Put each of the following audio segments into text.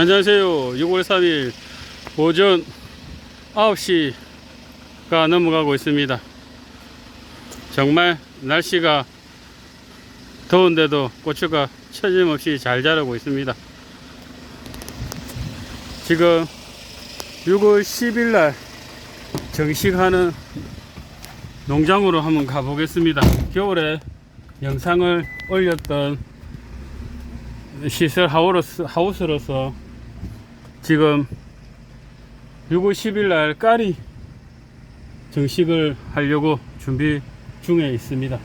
안녕하세요. 6월 3일 오전 9시가 넘어가고 있습니다. 정말 날씨가 더운데도 고추가 처짐없이 잘 자라고 있습니다. 지금 6월 10일 날 정식하는 농장으로 한번 가보겠습니다. 겨울에 영상을 올렸던 시설 하우스, 하우스로서 지금 6월 10일 날 까리 정식을 하려고 준비 중에 있습니다.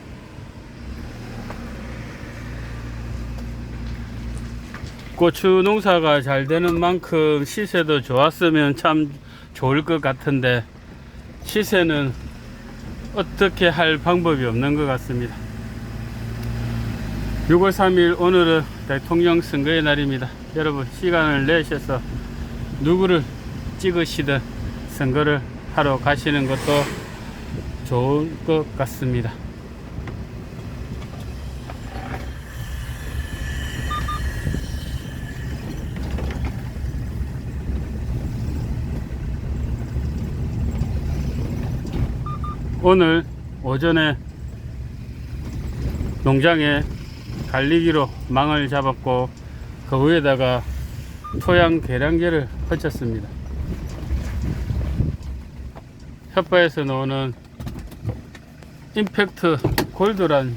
고추 농사가 잘 되는 만큼 시세도 좋았으면 참 좋을 것 같은데 시세는 어떻게 할 방법이 없는 것 같습니다. 6월 3일 오늘은 대통령 선거의 날입니다. 여러분 시간을 내셔서 누구를 찍으시든 선거를 하러 가시는 것도 좋을 것 같습니다. 오늘 오전에 농장에 갈리기로 망을 잡았고 그 위에다가 토양 계량제를 펼쳤습니다. 협바에서 나오는 임팩트 골드란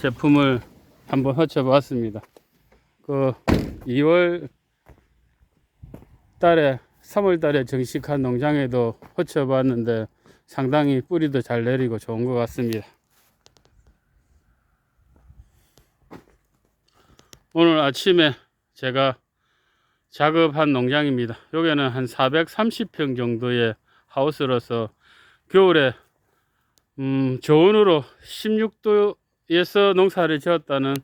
제품을 한번 허쳐봤습니다. 그 2월 달에 3월 달에 정식한 농장에도 허쳐봤는데 상당히 뿌리도 잘 내리고 좋은 것 같습니다. 오늘 아침에 제가 작업한 농장입니다. 여기는 한 430평 정도의 하우스로서 겨울에 음, 저온으로 16도에서 농사를 지었다는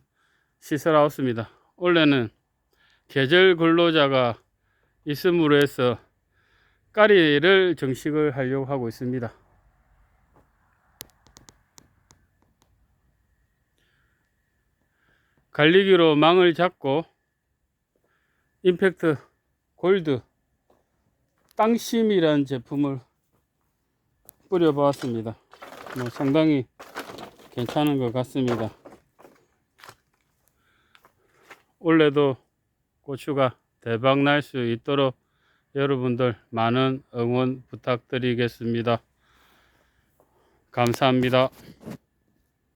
시설 하우스입니다. 원래는 계절 근로자가 있음으로 해서 까리를 정식을 하려고 하고 있습니다. 갈리기로 망을 잡고 임팩트 골드 땅심이라는 제품을 뿌려 보았습니다. 뭐 상당히 괜찮은 것 같습니다. 올해도 고추가 대박 날 수 있도록 여러분들 많은 응원 부탁드리겠습니다. 감사합니다.